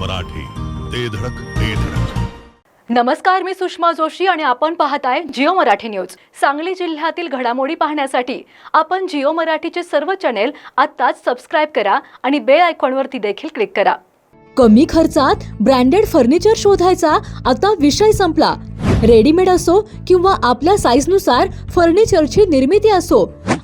मराठी. ते धडक ते धडक. नमस्कार मी सुषमा जोशी आणि आपण पाहताय जिओ मराठी न्यूज. सांगली जिल्ह्यातील घडामोडी पाहण्यासाठी आपण जिओ मराठीचे सर्व चॅनेल आत्ताच सबस्क्राईब करा आणि बेल आयकॉनवरती देखील क्लिक करा. कमी खर्चात ब्रँडेड फर्निचर शोधायचा आता विषय संपला. रेडीमेड असो किंवा आपल्या साईजनुसार फर्निचरची निर्मिती असो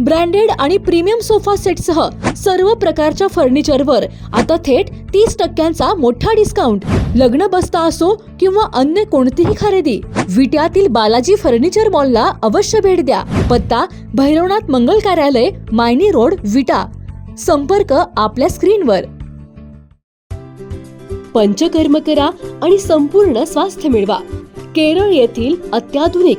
ब्रँडेड आणि प्रीमियम सोफा सेटसह सर्व प्रकारच्या फर्निचरवर आता थेट तीस टक्क्यांचा मोठा डिस्काउंट लग्न बसता असो किंवा अन्य कोणतीही खरेदी विट्यातील बालाजी फर्निचर मॉलला अवश्य भेट द्या. पत्ता भैरवनाथ मंगल कार्यालय मायनी रोड विटा. संपर्क आपल्या स्क्रीनवर. पंचकर्म करा आणि संपूर्ण स्वास्थ्य मिळवा. केरळ येथील अत्याधुनिक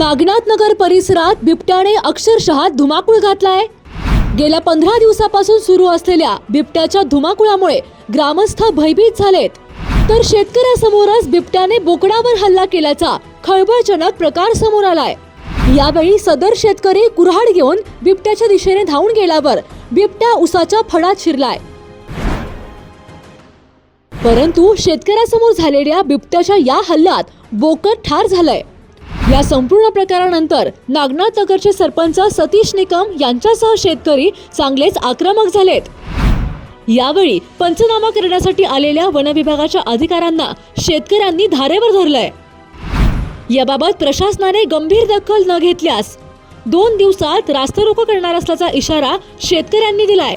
नागनाथ नगर परिसरात बिबट्याने अक्षरशः धुमाकूळ घातलाय. गेल्या पंधरा दिवसापासून सुरू असलेल्या बिबट्याच्या धुमाकुळामुळे ग्रामस्थ भयभीत झालेत. तर शेतकऱ्यासमोरच बिबट्याने बोकडावर हल्ला केल्याचा खळबळजनक प्रकार समोर आलाय. यावेळी सदर शेतकरी कुऱ्हाड घेऊन बिबट्याच्या दिशेने धावून गेल्यावर बिबट्या उसाच्या फडात शिरलाय. परंतु शेतकऱ्यासमोर झालेल्या बिबट्याच्या या हल्ल्यात बोकड ठार झालंय. या संपूर्ण प्रकारानंतर नागनाथ नगरचे सरपंच सतीश निकम यांच्यासह शेतकरी चांगलेच आक्रमक झालेत. यावेळी पंचनामा करण्यासाठी आलेल्या वनविभागाच्या अधिकाऱ्यांना शेतकऱ्यांनी धारेवर धरलंय. याबाबत प्रशासनाने गंभीर दखल न घेतल्यास दोन दिवसात रास्ता रोको करणार असल्याचा इशारा शेतकऱ्यांनी दिलाय.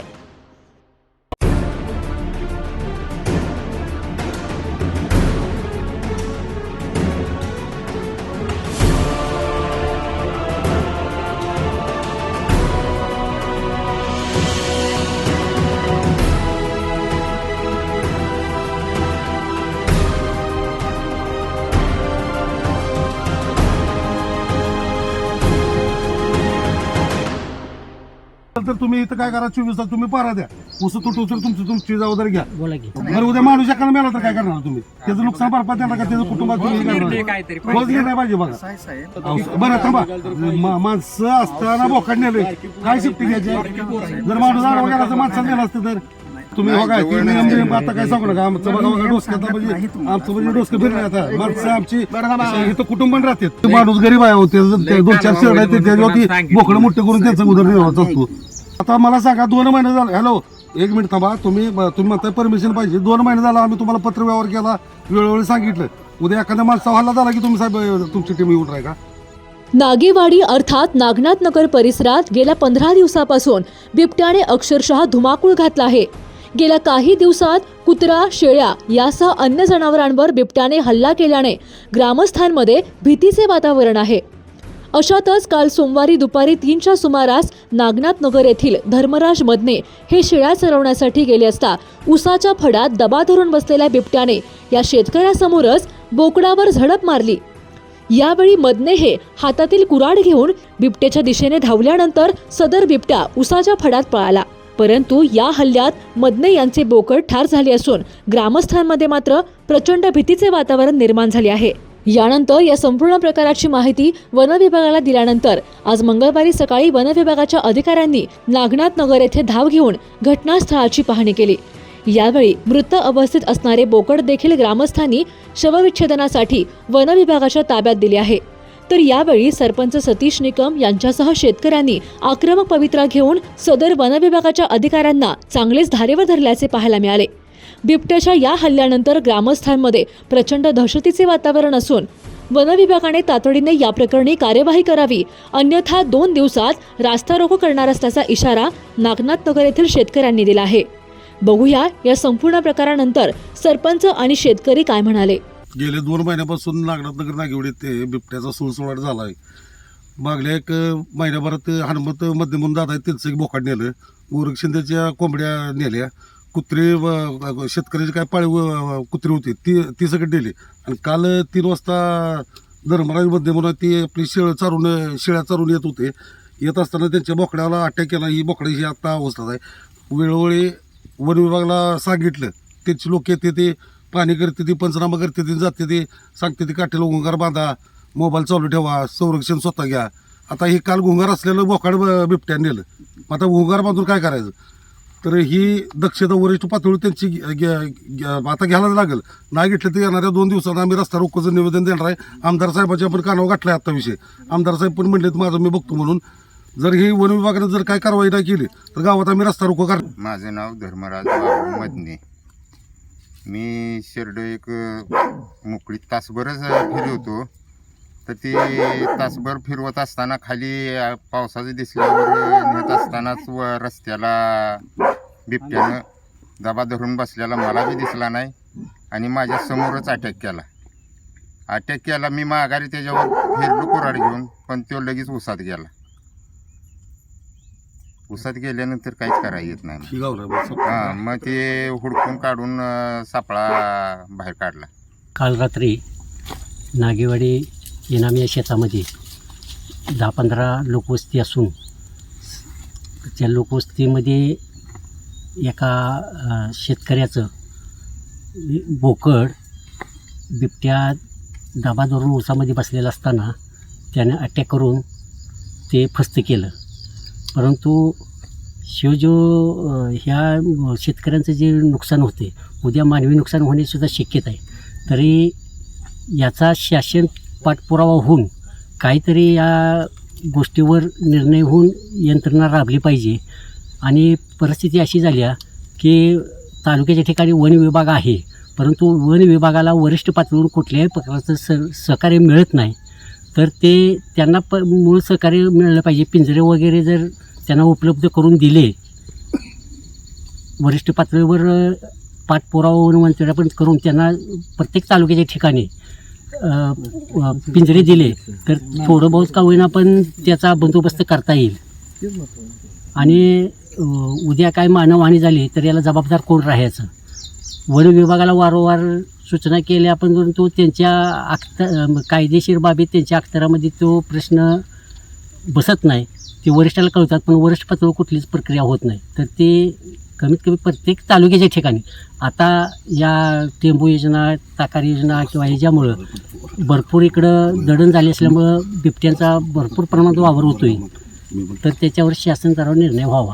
तर तुम्ही इथं काय करा चोवीस तास तुम्ही पारा द्या. उसं तुटू तर तुमची तुमची जबाबदारी घ्या. बोला की. बरं उद्या माणूस एकाला मेला तर काय करणार तुम्ही? त्याचं नुकसान भरपाई देणार का? त्याचं कुटुंबात तुम्ही हे करणार? रोज नाही पाहिजे. बघा. अहो, बरं थांबा. मा- माणसं असताना बोकाड नेले काय शिफ्टी घ्यायची? जर माणूस आडवा गेला तर माणसाला नेलं असतं तर? तुम्ही बघा ते नियम नियम आता काय सांगू नका. आमचं बघा बघा डोसक्यात म्हणजे आमचं म्हणजे डोसकं फिरलं आता. माणसं आमची इथं कुटुंब पण राहतात. माणूस गरीब आहे हो, त्याचं ते दोन चार शेड आहेत त्याच्यावरती बोकडं मोठे करून त्यांचा उदरनिर्वाह चालतो. आता मला सांगा दोन महिने झाला. हॅलो एक मिनिट थांबा. तुम्ही तुम्ही म्हणताय परमिशन पाहिजे. दोन महिने झाला आम्ही तुम्हाला पत्र व्यवहार केला वेळोवेळी सांगितलं. उद्या एखाद्या माणसा हल्ला झाला की तुम्ही साहेब तुमची टीम येऊन राहा का नागेवाडी अर्थात नागनाथ नगर परिसरात गेल्या पंधरा दिवसापासून बिबट्याने अक्षरशः धुमाकूळ घातला आहे. गेल्या काही दिवसात कुत्रा शेळ्या यासह अन्य जनावरांवर बिबट्याने हल्ला केल्याने ग्रामस्थांमध्ये भीतीचे वातावरण आहे. अशातच काल सोमवारी दुपारी तीनच्या सुमारास नागनाथ नगर येथील धर्मराज मदने हे शेळ्या चरवण्यासाठी गेले असता उसाच्या फडात दबा धरून बसलेल्या बिबट्याने या शेतकऱ्यासमोरच बोकडावर झडप मारली. यावेळी मदने हे हातातील कुराड घेऊन बिबट्याच्या दिशेने धावल्यानंतर सदर बिबट्या उसाच्या फडात पळाला. परंतु या हल्ल्यात मदने यांचे बोकड ठार झाले असून ग्रामस्थांमध्ये मात्र प्रचंड भीतीचे वातावरण निर्माण झाले आहे. यानंतर या संपूर्ण प्रकाराची माहिती वन विभागाला दिल्यानंतर आज मंगळवारी सकाळी वन विभागाच्या अधिकाऱ्यांनी नागनाथ नगर येथे धाव घेऊन घटनास्थळाची पाहणी केली. यावेळी मृत अवस्थेत असणारे बोकड देखील ग्रामस्थांनी शवविच्छेदनासाठी वन विभागाच्या ताब्यात दिले आहे. तर यावेळी सरपंच सतीश निकम यांच्यासह शेतकऱ्यांनी आक्रमक पवित्रा घेऊन सदर वन विभागाच्या अधिकाऱ्यांना चांगलेच धारेवर धरल्याचे पाहायला मिळाले. बिबट्याच्या या हल्ल्यानंतर ग्रामस्थांमध्ये प्रचंड दहशतीचे वातावरण असून वन विभागाने तातडीने या प्रकरणी कार्यवाही करावी अन्यथा दोन दिवसात रास्ता रोको करणार असल्याचा इशारा नागनाथ नगर येथील शेतकऱ्यांनी दिला आहे. बघूया या संपूर्ण प्रकारानंतर सरपंच आणि शेतकरी काय म्हणाले. गेले दोन महिन्यापासून नागनाथ नगर नागेवडी ते बिबट्याचा सुळसुळाट झाला आहे मागल्या एक महिन्याभरात हनुमत मध्यमून दादा आहेत त्यांचं एक बोकाड नेलं. गोरख शिंदेच्या कोंबड्या नेल्या. कुत्री व- शेतकऱ्याची काय पाळीव कुत्री होती ती ती सगळी डेली. आणि काल तीन वाजता धर्मराज मध्यमून ती आपली शेळ चारून शेळ्या चारून येत होते. येत असताना त्यांच्या बोकड्याला अटॅक केला. ही बोकड्याची आत्ता अवस्था आहे. वेळोवेळी वन विभागाला सांगितलं. त्यांची लोक येते ते पाणी करते ती पंचनामा करते ती जाते ते सांगते ती काठीला गुंगार बांधा मोबाईल चालू ठेवा संरक्षण स्वतः घ्या. आता हे काल गुंगार असलेलं बोकाड बिबट्याने नेलं. मग आता गुंगार बांधून काय करायचं? तर ही दक्षता वरिष्ठ पातळी त्यांची घ्या- घ्या- आता घ्यायलाच लागेल. नाही घेतलं तर येणाऱ्या दोन दिवसात आम्ही रस्ता रोखचं निवेदन देणार आहे. आमदार साहेबाच्या पण कानावर गाठलाय आता विषय. आमदार साहेब पण म्हणलेत माझं मी बघतो म्हणून. जर ही वन विभागाने जर काय कारवाई नाही केली तर गावात आम्ही रस्ता रोको करणार माझं नाव धर्मराज बाबू मदने. मी शिर्ड एक मोकळी तासभरच फिरवतो तर ते तासभर फिरवत असताना खाली अ, पावसाचं दिसल्यावर नेत असतानाच व रस्त्याला बिबट्यानं दबा धरून बसलेला मला बी दिसला नाही आणि माझ्या समोरच अटॅक केला. अटॅक केला मी माघारी त्याच्यावर फिरलो कुराड घेऊन पण तो लगेच उसात गेला. उसात गेल्यानंतर काहीच करायला येत नाही. ही हा मग ते हुडकून काढून अं, सापळा बाहेर काढला. काल रात्री नागेवाडी इनामी या शेतामध्ये दहा पंधरा लोकवस्ती असून त्या लोकवस्तीमध्ये एका शेतकऱ्याचं बोकड बिबट्या दाबा धरून उसामध्ये बसलेला असताना त्याने अटॅक करून ते फस्त केलं. परंतु शिव जो ह्या शेतकऱ्यांचं जे नुकसान होते उद्या मानवी नुकसान होण्यासुद्धा शक्यता आहे. तरी याचा शासन पाठपुरावा होऊन काहीतरी या गोष्टीवर निर्णय होऊन यंत्रणा राबली पाहिजे. आणि परिस्थिती अशी झाली आहे की तालुक्याच्या ठिकाणी वन विभाग आहे परंतु वन विभागाला वरिष्ठ पातळीवरून कुठल्याही प्रकारचं स सहकार्य मिळत नाही. तर ते त्यांना प मूळ सहकार्य मिळलं पाहिजे. पिंजरे वगैरे जर त्यांना उपलब्ध करून दिले वरिष्ठ पातळीवर पाठपुरावा वनमंत्र्या पण करून त्यांना प्रत्येक तालुक्याच्या ठिकाणी पिंजरे दिले तर थोडं बहुत का होईना पण त्याचा बंदोबस्त करता येईल. आणि उद्या काय मानवहानी झाली तर याला जबाबदार कोण राहायचं? वन विभागाला वारंवार सूचना केल्या पण परंतु त्यांच्या अख्त कायदेशीर बाबीत त्यांच्या अख्तरामध्ये तो प्रश्न बसत नाही. ते वरिष्ठाला कळतात पण वरिष्ठ पातळीवर कुठलीच प्रक्रिया होत नाही. तर ते कमीत कमी प्रत्येक तालुक्याच्या ठिकाणी. आता या टेंबू योजना ताकारी योजना किंवा ह्याच्यामुळं भरपूर इकडं दडण झाली असल्यामुळं बिबट्यांचा भरपूर प्रमाणात वावर होतोय. तर त्याच्यावर शासन करावा निर्णय व्हावा.